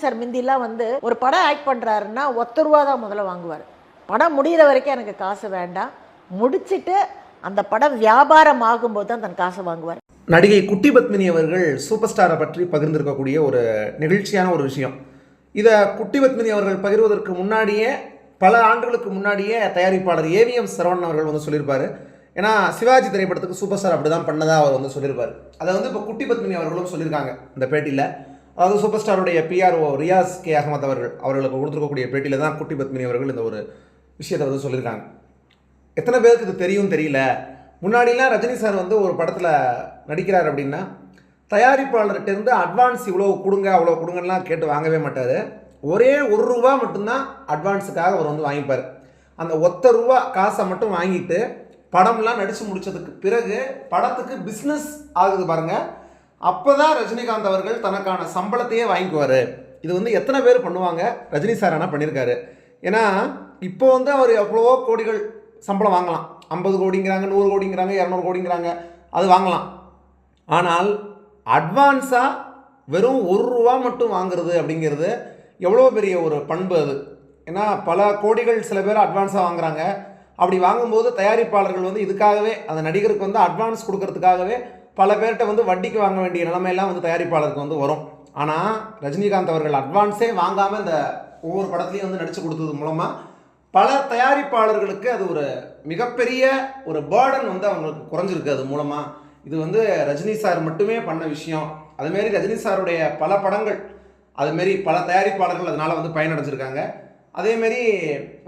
Sir மிந்திலாம் வந்து ஒரு படம் ஆக்ட் பண்ணுறாருன்னா ஒத்த ரூபா தான் முதல்ல வாங்குவார். படம் முடிகிற வரைக்கும் எனக்கு காசு வேண்டாம். முடிச்சுட்டு அந்த படம் வியாபாரம் ஆகும்போது தான் தன் காசை வாங்குவார். நடிகை குட்டி பத்மினி அவர்கள் சூப்பர் ஸ்டாரை பற்றி பகிர்ந்திருக்கக்கூடிய ஒரு நிகழ்ச்சியான ஒரு விஷயம். இதை குட்டி பத்மினி அவர்கள் பகிர்வதற்கு முன்னாடியே பல ஆண்டுகளுக்கு முன்னாடியே தயாரிப்பாளர் ஏவிஎம் சரவணன் அவர்கள் வந்து சொல்லியிருப்பார். ஏன்னா சிவாஜி திரைப்படத்துக்கு சூப்பர் ஸ்டார் அப்படி தான் பண்ணதா அவர் வந்து சொல்லியிருப்பார். அதை வந்து இப்போ குட்டி பத்மினி அவர்களும் சொல்லியிருக்காங்க இந்த பேட்டியில். அதாவது சூப்பர் ஸ்டாருடைய பிஆர்ஓ ரியாஸ் கே அகமத் அவர்கள் அவர்களுக்கு கொடுத்துருக்கக்கூடிய பேட்டியில் தான் குட்டி பத்மினி அவர்கள் இந்த ஒரு விஷயத்தை வந்து சொல்லியிருக்காங்க. எத்தனை பேருக்கு இது தெரியும் தெரியல. முன்னாடிலாம் ரஜினி சார் வந்து ஒரு படத்தில் நடிக்கிறார் அப்படின்னா தயாரிப்பாளர்கிட்டேருந்து அட்வான்ஸ் இவ்வளோ கொடுங்க அவ்வளோ கொடுங்கலாம் கேட்டு வாங்கவே மாட்டார். ஒரே ஒரு ரூபா மட்டும்தான் அட்வான்ஸுக்காக அவர் வந்து வாங்கிப்பார். அந்த ஒத்த ரூபா காசை மட்டும் வாங்கிட்டு படம்லாம் நடித்து முடித்ததுக்கு பிறகு படத்துக்கு பிஸ்னஸ் ஆகுது பாருங்கள் அப்போ தான் ரஜினிகாந்த் அவர்கள் தனக்கான சம்பளத்தையே வாங்கிக்குவார். இது வந்து எத்தனை பேர் பண்ணுவாங்க? ரஜினி சார் ஆனால் பண்ணியிருக்காரு ஏன்னா இப்போ வந்து அவர் எவ்வளவோ கோடிகள் சம்பளம் வாங்கலாம். ஐம்பது கோடிங்கிறாங்க நூறு கோடிங்கிறாங்க இரநூறு கோடிங்கிறாங்க அது வாங்கலாம். ஆனால் அட்வான்ஸாக வெறும் ஒரு ரூபா மட்டும் வாங்குறது அப்படிங்கிறது எவ்வளோ பெரிய ஒரு பண்பு அது. ஏன்னா பல கோடிகள் சில பேர் அட்வான்ஸாக வாங்குறாங்க. அப்படி வாங்கும்போது தயாரிப்பாளர்கள் வந்து இதுக்காகவே அந்த நடிகருக்கு வந்து அட்வான்ஸ் கொடுக்கறதுக்காகவே பல பேர்கிட்ட வந்து வட்டிக்கு வாங்க வேண்டிய நிலைமையெல்லாம் வந்து தயாரிப்பாளருக்கு வந்து வரும். ஆனால் ரஜினிகாந்த் அவர்கள் அட்வான்ஸே வாங்காமல் இந்த ஒவ்வொரு படத்துலையும் வந்து நடித்து கொடுத்தது மூலமாக பல தயாரிப்பாளர்களுக்கு அது ஒரு மிகப்பெரிய ஒரு பேர்டன் வந்து அவங்களுக்கு குறைஞ்சிருக்கு அது மூலமாக இது வந்து ரஜினி சார் மட்டுமே பண்ண விஷயம். அதுமாரி ரஜினி சாருடைய பல படங்கள் அதுமாரி பல தயாரிப்பாளர்கள் அதனால் வந்து பயனடைஞ்சிருக்காங்க. அதேமாரி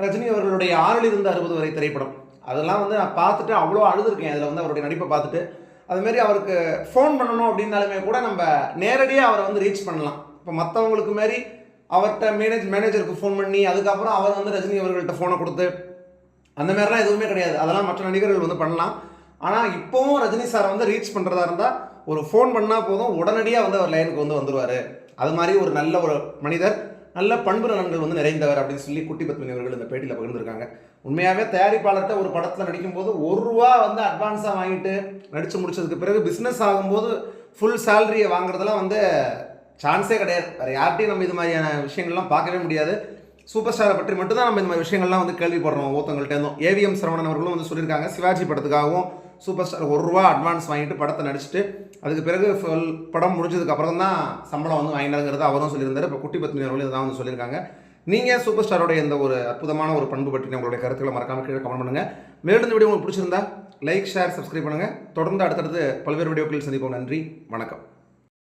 ரஜினி அவர்களுடைய ஆறில் இருந்து அறுபது வரை திரைப்படம். அதெல்லாம் வந்து நான் பார்த்துட்டு அவ்வளோ அழுதுருக்கேன். அதில் வந்து அவருடைய நடிப்பை பார்த்துட்டு அதுமாரி அவருக்கு ஃபோன் பண்ணணும் அப்படின்னாலுமே கூட நம்ம நேரடியாக அவரை வந்து ரீச் பண்ணலாம். இப்போ மற்றவங்களுக்கு மாரி அவர்கிட்ட மேனேஜ் மேனேஜருக்கு ஃபோன் பண்ணி அதுக்கப்புறம் அவர் வந்து ரஜினி அவர்கள்ட்ட ஃபோனை கொடுத்து அந்த மாதிரிலாம் எதுவுமே கிடையாது. அதெல்லாம் மற்ற நடிகர்கள் வந்து பண்ணலாம். ஆனால் இப்போவும் ரஜினி சாரை வந்து ரீச் பண்ணுறதா இருந்தால் ஒரு ஃபோன் பண்ணால் போதும் உடனடியாக வந்து அவர் லைனுக்கு வந்து வந்துடுவார் அது மாதிரி ஒரு நல்ல ஒரு மனிதர். நல்ல பண்பு நலன்கள் வந்து நிறைந்தவர் அப்படின்னு சொல்லி குட்டி பத்மினி அவர்கள் இந்த பேட்டியில் பகிர்ந்துருக்காங்க. உண்மையாகவே தயாரிப்பாளர்கிட்ட ஒரு படத்தில் நடிக்கும்போது ஒரு ரூபா வந்து அட்வான்ஸாக வாங்கிட்டு நடித்து முடிச்சதுக்கு பிறகு பிஸ்னஸ் ஆகும்போது ஃபுல் சேலரியை வாங்குறதெல்லாம் வந்து சான்ஸே கிடையாது. வேறு யார்ட்டையும் நம்ம இது மாதிரியான விஷயங்கள்லாம் பார்க்கவே முடியாது. சூப்பர் ஸ்டாரை பற்றி மட்டும்தான் நம்ம இந்த மாதிரி விஷயங்கள்லாம் வந்து கேள்விப்படுறோம் ஒருத்தவங்கள்ட்டேருந்தும் ஏவிஎம் சரவணன் அவர்களும் வந்து சொல்லியிருக்காங்க சிவாஜி படத்துக்காகவும் சூப்பர் ஸ்டார் ஒரு ரூபா அட்வான்ஸ் வாங்கிட்டு படத்தை நடிச்சுட்டு அதுக்கு பிறகு ஃபுல் படம் முடிஞ்சதுக்கு அப்புறம் தான் சம்பளம் வந்து வாங்கினாங்கிறது அவரும் சொல்லியிருந்தார். இப்போ குட்டி பத்மினி அவர்களும் இதான் வந்து சொல்லியிருக்காங்க. நீங்கள் சூப்பர் ஸ்டாரோடைய இந்த ஒரு அற்புதமான ஒரு பண்பு பற்றி உங்களுடைய கருத்துக்களை மறக்காமல் கீழே கமெண்ட் பண்ணுங்கள் மேலும் இந்த வீடியோ உங்களுக்கு பிடிச்சிருந்தா லைக் ஷேர் சப்ஸ்கிரைப் பண்ணுங்கள் தொடர்ந்து அடுத்தடுத்து பல்வேறு வீடியோக்களில் சந்திப்போம். நன்றி. வணக்கம்.